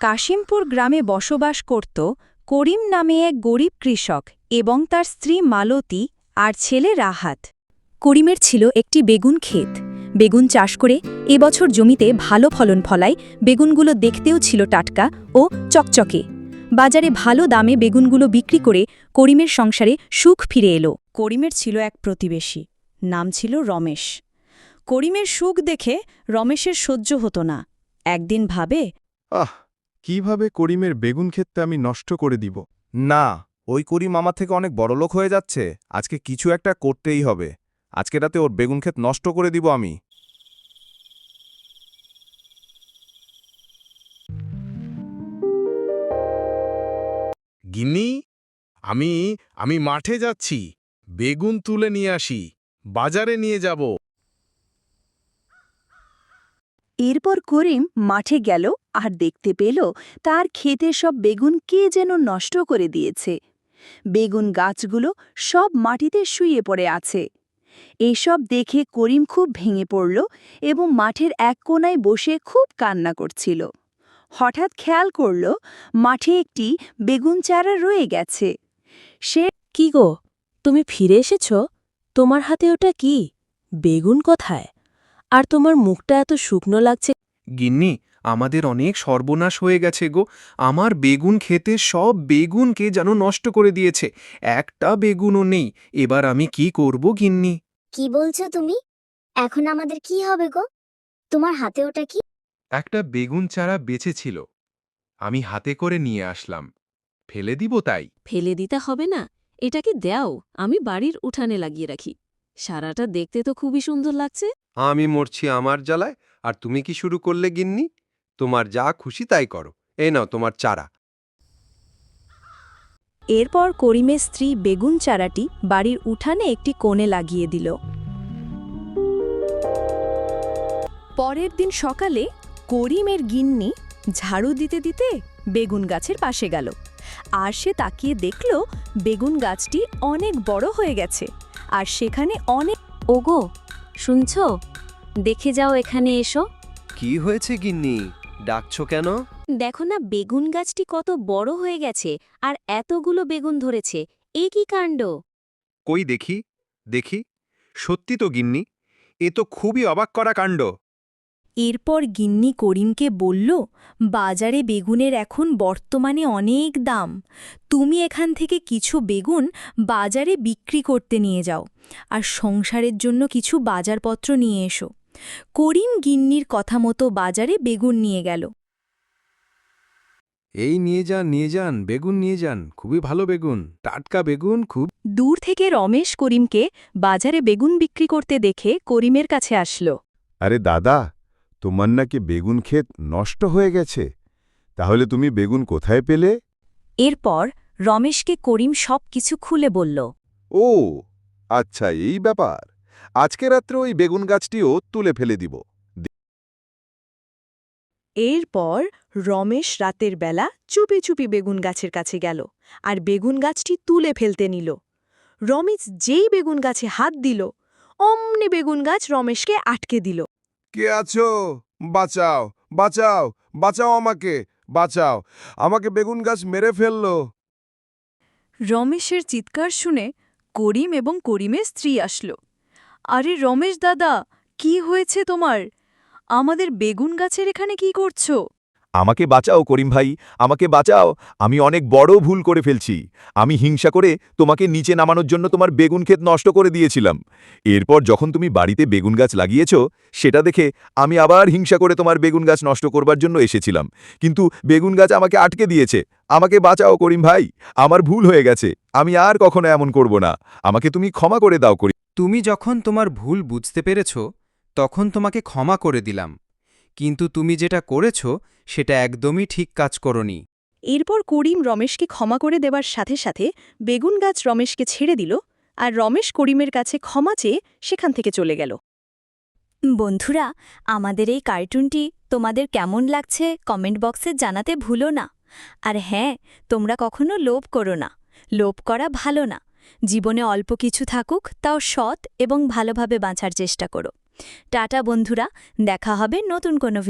কাশিমপুর গ্রামে বসবাস করত করিম নামে এক গরিব কৃষক এবং তার স্ত্রী মালতী আর ছেলে রাহাত। করিমের ছিল একটি বেগুন ক্ষেত। বেগুন চাষ করে এবছর জমিতে ভালো ফলন ফলায়, বেগুনগুলো দেখতেও ছিল টাটকা ও চকচকে। বাজারে ভালো দামে বেগুনগুলো বিক্রি করে করিমের সংসারে সুখ ফিরে এলো। করিমের ছিল এক প্রতিবেশী, নাম ছিল রমেশ। করিমের সুখ দেখে রমেশের সহ্য হতো না। একদিন ভাবে, আহ কীভাবে করিমের বেগুন ক্ষেতটা আমি নষ্ট করে দিব? না ওই করিম আমার থেকে অনেক বড়লোক হয়ে যাচ্ছে। আজকে কিছু একটা করতেই হবে। আজকে রাতে ওর বেগুন ক্ষেত নষ্ট করে দিব আমি। গিন্নি আমি আমি মাঠে যাচ্ছি। বেগুন তুলে নিয়ে আসি। বাজারে নিয়ে যাব। এরপর করিম মাঠে গেল আর দেখতে পেল তার ক্ষেতের সব বেগুন কে যেন নষ্ট করে দিয়েছে। বেগুন গাছগুলো সব মাটিতে শুয়ে পড়ে আছে। এসব দেখে করিম খুব ভেঙে পড়ল এবং মাঠের এক কোনায় বসে খুব কান্না করছিল। হঠাৎ খেয়াল করল মাঠে একটি বেগুন চারা রয়ে গেছে। সে কি গো, তুমি ফিরে এসেছ? তোমার হাতে ওটা কি? বেগুন কোথায়? আর তোমার মুখটা এত শুকনো লাগছে। গিন্নি আমাদের অনেক সর্বনাশ হয়ে গেছে গো। আমার বেগুন খেতে সব বেগুনকে যেন নষ্ট করে দিয়েছে। একটা বেগুনও নেই। এবার আমি কি করব গিন্নি? কি বলছো তুমি? এখন আমাদের কি হবে গো? তোমার হাতে ওটা কি? একটা বেগুন চারা বেঁচে ছিল। আমি হাতে করে নিয়ে আসলাম। ফেলে দিব তাই? ফেলে দিতে হবে না। এটাকে দেও। আমি বাড়ির উঠানে লাগিয়ে রাখি। সারাটা দেখতে তো খুবই সুন্দর লাগছে। আমি মরছি আমার জ্বালায় আর তুমি কি শুরু করলে গিন্নি? তোমার যা খুশি তাই করো। এই নাও তোমার চারা। এরপর করিমের স্ত্রী বেগুন চারাটি বাড়ির উঠানে একটি কোণে লাগিয়ে দিল। পরের দিন সকালে করিমের গিন্নি ঝাড়ু দিতে দিতে বেগুন গাছের পাশে গেল। আর সে তাকিয়ে দেখল বেগুন গাছটি অনেক বড় হয়ে গেছে। আর সেখানে অনেক ওগো শুনছ? দেখে যাও এখানে এসো। কি হয়েছে গিন্নি? ডাকছো কেন? দেখো না বেগুন গাছটি কত বড় হয়ে গেছে আর এতগুলো বেগুন ধরেছে। এ কি কাণ্ড? কই দেখি দেখি। সত্যি তো গিন্নি এ তো খুবই অবাক করা কাণ্ড। এরপর গিন্নি করিমকে বলল বাজারে বেগুনের এখন বর্তমানে অনেক দাম। তুমি এখান থেকে কিছু বেগুন বাজারে বিক্রি করতে নিয়ে যাও আর সংসারের জন্য কিছু বাজারপত্র নিয়ে এসো করিম গিন্নির কথা মতো বাজারে বেগুন নিয়ে গেল। এই নিয়ে যান নিয়ে যান বেগুন নিয়ে যান খুবই ভালো বেগুন টাটকা বেগুন খুব দূর থেকে রমেশ করিমকে বাজারে বেগুন বিক্রি করতে দেখে করিমের কাছে আসলো। আরে দাদা তোমার নাকি বেগুন ক্ষেত নষ্ট হয়ে গেছে। তাহলে তুমি বেগুন কোথায় পেলে? এরপর রমেশকে করিম সব কিছু খুলে বলল ও আচ্ছা এই ব্যাপার। আজকে রাত্রে ওই বেগুন গাছটিও তুলে ফেলে দিব। এরপর রমেশ রাতের বেলা চুপি চুপি বেগুন গাছের কাছে গেল আর বেগুন গাছটি তুলে ফেলতে নিল। রমেশ যেই বেগুন গাছে হাত দিল অমনি বেগুন গাছ রমেশকে আটকে দিল। কে আছো? বাঁচাও বাঁচাও বাঁচাও আমাকে বাঁচাও। আমাকে বেগুন গাছ মেরে ফেলল। রমেশের চিৎকার শুনে করিম এবং করিমের স্ত্রী আসলো। আরে রমেশ দাদা, কি হয়েছে তোমার? আমাদের বেগুন গাছের এখানে কি করছ? আমাকে বাঁচাও করিম ভাই, আমাকে বাঁচাও। আমি অনেক বড় ভুল করে ফেলছি। আমি হিংসা করে তোমাকে নিচে নামানোর জন্য তোমার বেগুন ক্ষেত নষ্ট করে দিয়েছিলাম। এরপর যখন তুমি বাড়িতে বেগুন গাছ লাগিয়েছ, সেটা দেখে আমি আবার হিংসা করে তোমার বেগুন গাছ নষ্ট করবার জন্য এসেছিলাম। কিন্তু বেগুন গাছ আমাকে আটকে দিয়েছে। আমাকে বাঁচাও করিম ভাই, আমার ভুল হয়ে গেছে। আমি আর কখনো এমন করব না। আমাকে তুমি ক্ষমা করে দাও করিম। তুমি যখন তোমার ভুল বুঝতে পেরেছ, তখন তোমাকে ক্ষমা করে দিলাম। কিন্তু তুমি যেটা করেছ সেটা একদমই ঠিক কাজ করনি। এরপর করিম রমেশকে ক্ষমা করে দেবার সাথে সাথে বেগুন গাছ রমেশকে ছেড়ে দিল আর রমেশ করিমের কাছে ক্ষমা চেয়ে সেখান থেকে চলে গেল। বন্ধুরা আমাদের এই কার্টুনটি তোমাদের কেমন লাগছে কমেন্ট বক্সে জানাতে ভুলো না। আর হ্যাঁ তোমরা কখনো লোভ করো না। লোভ করা ভালো না। জীবনে অল্প কিছু থাকুক তাও সৎ এবং ভালোভাবে বাঁচার চেষ্টা করো। টাটা বন্ধুরা দেখা হবে নতুন কোনো